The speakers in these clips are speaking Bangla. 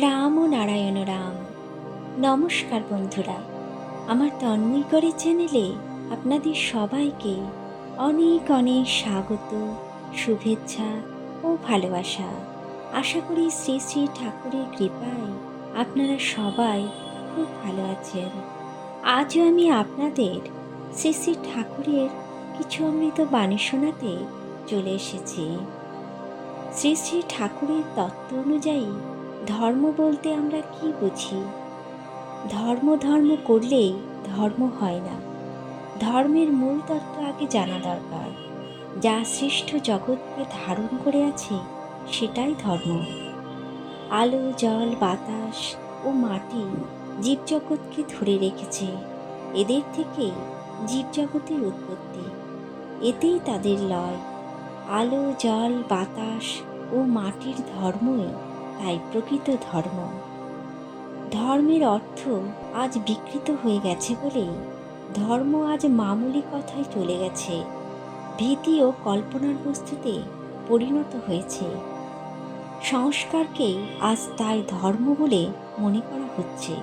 রাম ও নারায়ণ রাম। নমস্কার বন্ধুরা, আমার তন্ময় করে চ্যানেলে আপনাদের সবাইকে অনেক অনেক স্বাগত, শুভেচ্ছা ও ভালোবাসা। আশা করি শ্রী শ্রী ঠাকুরের কৃপায় আপনারা সবাই খুব ভালো আছেন। আজও আমি আপনাদের শ্রী শ্রী ঠাকুরের কিছু অমৃত বাণী শোনাতে চলে এসেছি। শ্রী শ্রী ঠাকুরের তত্ত্ব অনুযায়ী ধর্ম বলতে আমরা কি বুঝি? ধর্ম ধর্ম করলেই ধর্ম হয় না। ধর্মের মূল তত্ত্ব আগে জানা দরকার। যা সৃষ্ট জগৎকে ধারণ করে আছে, সেটাই ধর্ম। আলো, জল, বাতাস ও মাটি জীবজগৎকে ধরে রেখেছে। এদের থেকে জীবজগতের উৎপত্তি। এতেই তাদের লয়। আলো, জল, বাতাস ও মাটির ধর্মই তাই প্রকৃত ধর্ম। ধর্মের অর্থ আজ বিকৃত হয়ে গেছে বলেই ধর্ম আজ মামুলি কথায় চলে গেছে, ভীতি ও কল্পনার বস্তুতে পরিণত হয়েছে। সংস্কারকেই আজ তাই ধর্ম বলে মনে করা হচ্ছে।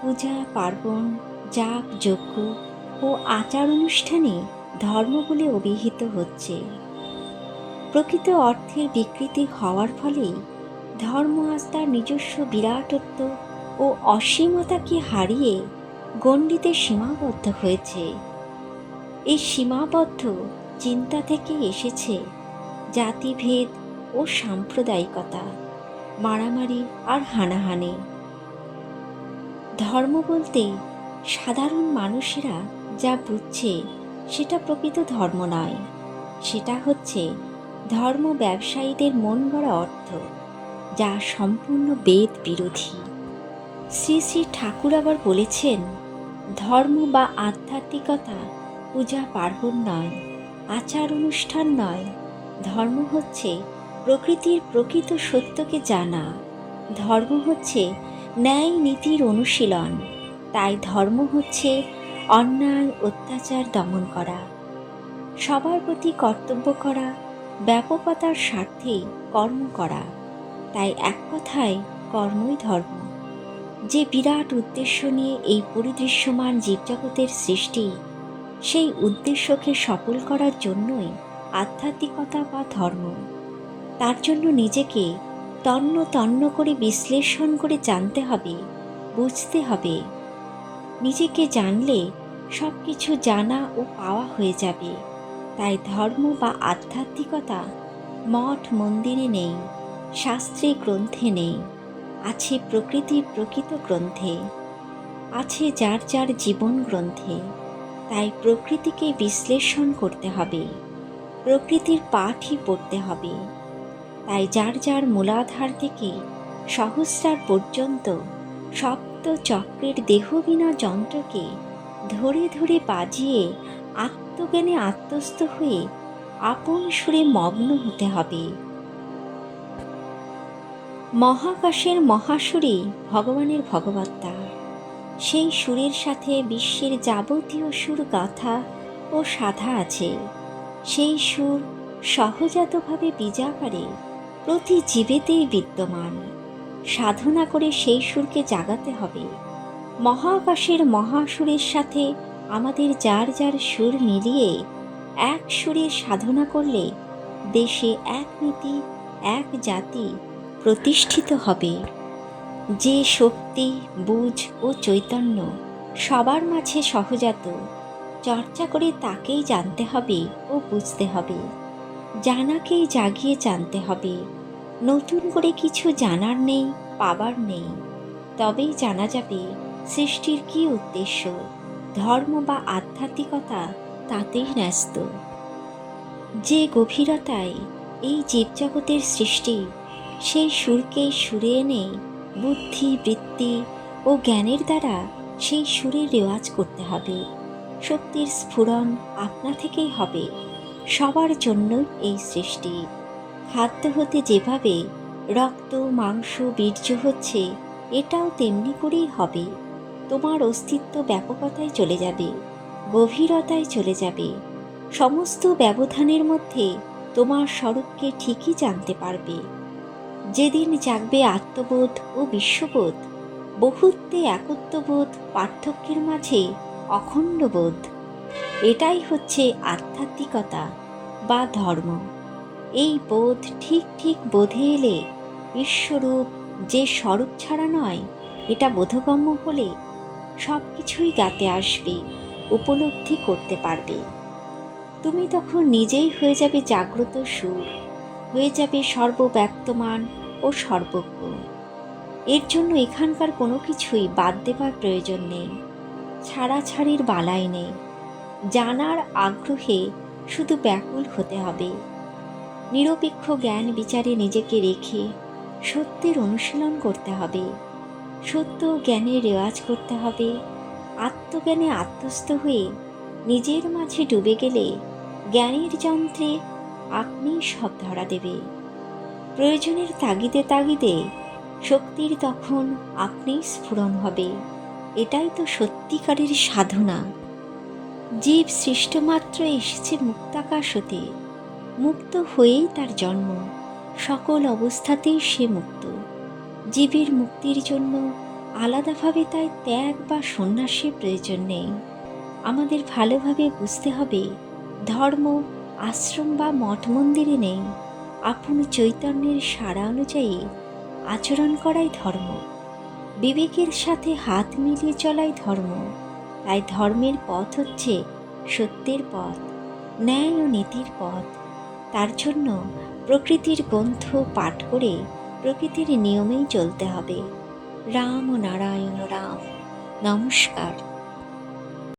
পূজা, পার্বণ, যাগ, যজ্ঞ ও আচার অনুষ্ঠানে ধর্ম বলে অভিহিত হচ্ছে। প্রকৃত অর্থের বিকৃতি হওয়ার ফলেই ধর্ম আস্থার নিজস্ব বিরাটত্ব ও অসীমতাকে হারিয়ে গণ্ডিতে সীমাবদ্ধ হয়েছে। এই সীমাবদ্ধ চিন্তা থেকে এসেছে জাতিভেদ ও সাম্প্রদায়িকতা, মারামারি আর হানাহানি। ধর্ম বলতে সাধারণ মানুষেরা যা বুঝছে সেটা প্রকৃত ধর্ম নয়, সেটা হচ্ছে ধর্ম ব্যবসায়ীদের মন গড়া অর্থ। যা সম্পূর্ণ বেদ বিরোধী। শ্রী শ্রী ঠাকুর আবার বলেছেন, ধর্ম বা আধ্যাত্মিকতা পূজা পার্বণ নয়, আচার অনুষ্ঠান নয়। ধর্ম হচ্ছে প্রকৃতির প্রকৃত সত্যকে জানা। ধর্ম হচ্ছে ন্যায় নীতির অনুশীলন। তাই ধর্ম হচ্ছে অন্যায়, অত্যাচার দমন করা। সবার প্রতি কর্তব্য করা, ব্যাপকতার স্বার্থে কর্ম করা। তাই এক কথায় কর্মই ধর্ম। যে বিরাট উদ্দেশ্য নিয়ে এই পরিদৃশ্যমান জীবজগতের সৃষ্টি, সেই উদ্দেশ্যকে সফল করার জন্যই আধ্যাত্মিকতা বা ধর্ম। তার জন্য নিজেকে তন্ন তন্ন করে বিশ্লেষণ করে জানতে হবে, বুঝতে হবে। নিজেকে জানলে সব কিছু জানা ও পাওয়া হয়ে যাবে। তাই ধর্ম বা আধ্যাত্মিকতা মঠ মন্দিরে নেই। শাস্ত্রে গ্রন্থে নেই, আছে প্রকৃতির প্রকৃত গ্রন্থে, আছে যার যার জীবন গ্রন্থে, তাই প্রকৃতিকে বিশ্লেষণ করতে হবে, প্রকৃতির পাঠই পড়তে হবে, তাই যার যার মূলাধার থেকে সহস্রার পর্যন্ত সপ্ত চক্রের দেহবিনা যন্ত্রকে ধরে ধরে বাজিয়ে আত্মজ্ঞানে আত্মস্থ হয়ে আপন সুরে মগ্ন হতে হবে। মহাকাশের মহাসুরই ভগবানের ভগবত্তা। সেই সুরের সাথে বিশ্বের যাবতীয় সুর গাথা ও সাধা আছে। সেই সুর সহজাতভাবে বীজাকারে প্রতি জীবেতেই বিদ্যমান। সাধনা করে সেই সুরকে জাগাতে হবে। মহাকাশের মহাসুরের সাথে আমাদের যার যার সুর মিলিয়ে এক সুরে সাধনা করলে দেশে এক নীতি, এক জাতি প্রতিষ্ঠিত হবে। যে শক্তি, বুঝ ও চৈতন্য সবার মাঝে সহজাত, চর্চা করে তাকেই জানতে হবে ও বুঝতে হবে। জানাকেই জাগিয়ে জানতে হবে। নতুন করে কিছু জানার নেই, পাবার নেই। তবেই জানা যাবে সৃষ্টির কী উদ্দেশ্য। ধর্ম বা আধ্যাত্মিকতা তাতেই ন্যস্ত। যে গভীরতায় এই জীবজগতের সৃষ্টি সেই সুরকে সুরে এনে বুদ্ধি, বৃত্তি ও জ্ঞানের দ্বারা সেই সুরের রেওয়াজ করতে হবে। শক্তির স্ফুরণ আপনা থেকেই হবে। সবার জন্য এই সৃষ্টি। খাদ্য হতে যেভাবে রক্ত, মাংস, বীর্য হচ্ছে, এটাও তেমনি করেই হবে। তোমার অস্তিত্ব ব্যাপকতায় চলে যাবে, গভীরতায় চলে যাবে। সমস্ত ব্যবধানের মধ্যে তোমার স্বরূপকে ঠিকই জানতে পারবে। যেদিন জাগবে আত্মবোধ ও বিশ্ববোধ, বহুত্বে একত্ববোধ, পার্থক্যের মাঝে অখণ্ড বোধ এটাই হচ্ছে আধ্যাত্মিকতা বা ধর্ম। এই বোধ ঠিক ঠিক বোধে এলে বিশ্বরূপ যে স্বরূপ ছাড়া নয়, এটা বোধগম্য হলে সব কিছুই গাতে আসবে, উপলব্ধি করতে পারবে। তুমি তখন নিজেই হয়ে যাবে জাগ্রত সুর, হয়ে যাবে সর্বব্যক্তমান ও সর্বজ্ঞ। এর জন্য এখানকার কোনো কিছুই বাদ দেবার প্রয়োজন নেই। ছাড়াছাড়ির বালাই নেই। জানার আগ্রহে শুধু ব্যাকুল হতে হবে। নিরপেক্ষ জ্ঞান বিচারে নিজেকে রেখে সত্যের অনুশীলন করতে হবে। সত্য জ্ঞানে রেওয়াজ করতে হবে। আত্মজ্ঞানে আত্মস্থ হয়ে নিজের মাঝে ডুবে গেলে জ্ঞানের যন্ত্রে আপনি সব ধরা দেবে। প্রয়োজনের তাগিদে তাগিদে শক্তির তখন আপনি স্ফুরণ হবে। এটাই তো সত্যিকারের সাধনা। জীব সৃষ্টমাত্র এসেছে মুক্তাকাশ হতে মুক্ত হয়েই তার জন্ম। সকল অবস্থাতেই সে মুক্ত। জীবের মুক্তির জন্য আলাদাভাবে তাই ত্যাগ বা সন্ন্যাসের প্রয়োজন নেই। আমাদের ভালোভাবে বুঝতে হবে ধর্ম, আশ্রম বা মঠ মন্দিরে নেই। আপন চৈতন্যের সারা অনুযায়ী আচরণ করাই ধর্ম। বিবেকের সাথে হাত মিলিয়ে চলাই ধর্ম। তাই ধর্মের পথ হচ্ছে সত্যের পথ, ন্যায় ও নীতির পথ। তার জন্য প্রকৃতির গ্রন্থ পাঠ করে প্রকৃতির নিয়মেই চলতে হবে। রাম ও নারায়ণ রাম। নমস্কার।